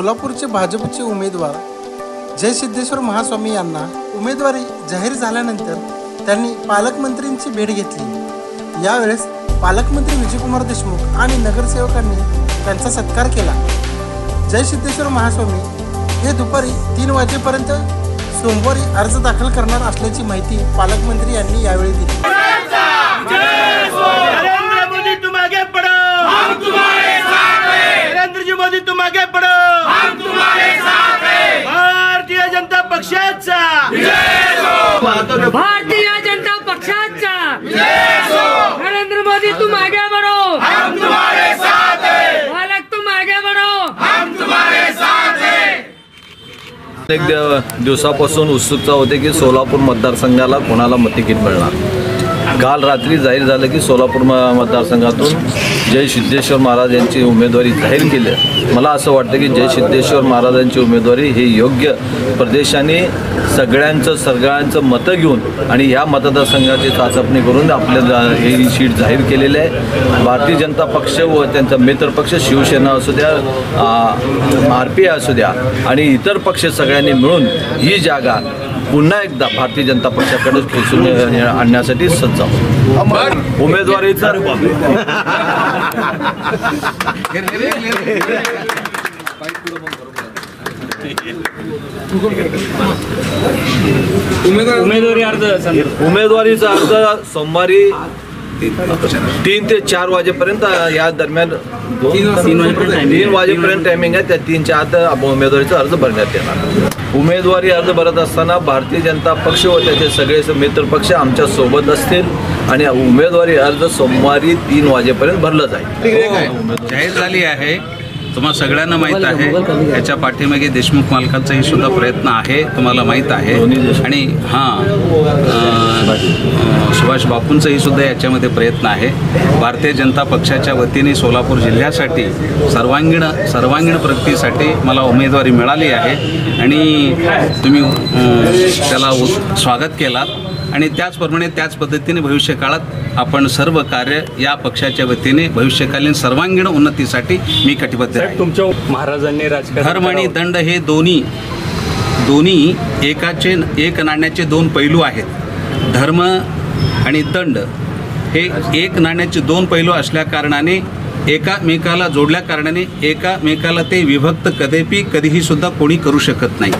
सोलापूरचे भाजपचे उमेदवार जय सिद्धेश्वर महास्वामी यांना उमेदवारी जाहीर झाल्यानंतर त्यांनी पालकमंत्रींची भेट घेतली. यावेळेस पालकमंत्री विजयकुमार देशमुख आणि नगरसेवकांनी त्यांचा सत्कार केला. जय सिद्धेश्वर महास्वामी हे दुपारी तीन वाजेपर्यंत सोमवारी अर्ज दाखल करणार असल्याची माहिती पालकमंत्री यांनी यावेळी दिली नरेंद्र मोदी तुम आगे बढ़ो हम तुम्हारे साथ हैं नरेंद्र जी मोदी तुम आगे बढ़ो हम तुम्हारे साथ हैं भारतीय जनता पक्षाचा भारतीय जनता पक्षाचा नरेंद्र मोदी तुम आगे बढ़ो हम तुम्हारे साथ हैं. बालक तुम आगे बढ़ो हम तुम्हारे साथ हैं. अनेक दिव- दिवसापासून उत्सुकता होते की सोलापूर मतदारसंघाला कोणाला मतिकीट मिळणार? काल रात्री जाहीर झालं की सोलापूर म मतदारसंघातून जय सिद्धेश्वर महाराज यांची उमेदवारी जाहीर केली आहे. मला असं वाटतं की जय सिद्धेश्वर महाराजांची उमेदवारी ही योग्य प्रदेशाने सगळ्यांचं सगळ्यांचं मतं घेऊन आणि या मतदारसंघाची चाचपणी करून आपल्या ही सीट जाहीर केलेली आहे भारतीय जनता पक्ष व त्यांचा मित्रपक्ष शिवसेना असू द्या आर पी आय असू द्या आणि इतर पक्ष सगळ्यांनी मिळून ही जागा पुन्हा एकदा भारतीय जनता पक्षाकडे खेचून आणण्यासाठी सज्ज आहोत. उमेदवारीचा उमेदवारी अर्ज उमेदवारीचा अर्ज सोमवारी तीन ते चार वाजेपर्यंत या दरम्यान तीन वाजेपर्यंत टायमिंग आहे. त्या तीनच्या आत उमेदवारीचा अर्ज भरण्यात येणार. उमेदवारी अर्ज भरत असताना भारतीय जनता पक्ष व त्याचे सगळे मित्र पक्ष आमच्यासोबत असतील आणि उमेदवारी अर्ज सोमवारी तीन वाजेपर्यंत भरलं जाईल. जाहीर झाली आहे. तुम्हाला सगळ्यांना माहीत आहे. याच्या पाठीमागे देशमुख मालकांचाही सुद्धा प्रयत्न आहे तुम्हाला माहीत आहे. आणि हां सुभाष बापूंचाही सुद्धा याच्यामध्ये प्रयत्न आहे. भारतीय जनता पक्षाच्या वतीने सोलापूर जिल्ह्यासाठी सर्वांगीण सर्वांगीण प्रगतीसाठी मला उमेदवारी मिळाली आहे. आणि तुम्ही त्याला स्वागत केलात. आणि त्याचप्रमाणे त्याच पद्धतीने भविष्य काळात आपण सर्व कार्य या पक्षाच्या वतीने भविष्यकालीन सर्वांगीण उन्नतीसाठी मी कटिबद्ध आहे. तुमच्या महाराजांनी राजकारण धर्म आणि दंड हे दोन्ही दोन्ही एकाचे एक नाण्याचे दोन पैलू आहेत. धर्म आणि दंड हे एक नाण्याचे दोन पैलू असल्या कारणाने एकामेकाला जोडल्या कारणाने एकामेकाला ते विभक्त कधीही कधीही सुद्धा कोणी करू शकत नाही.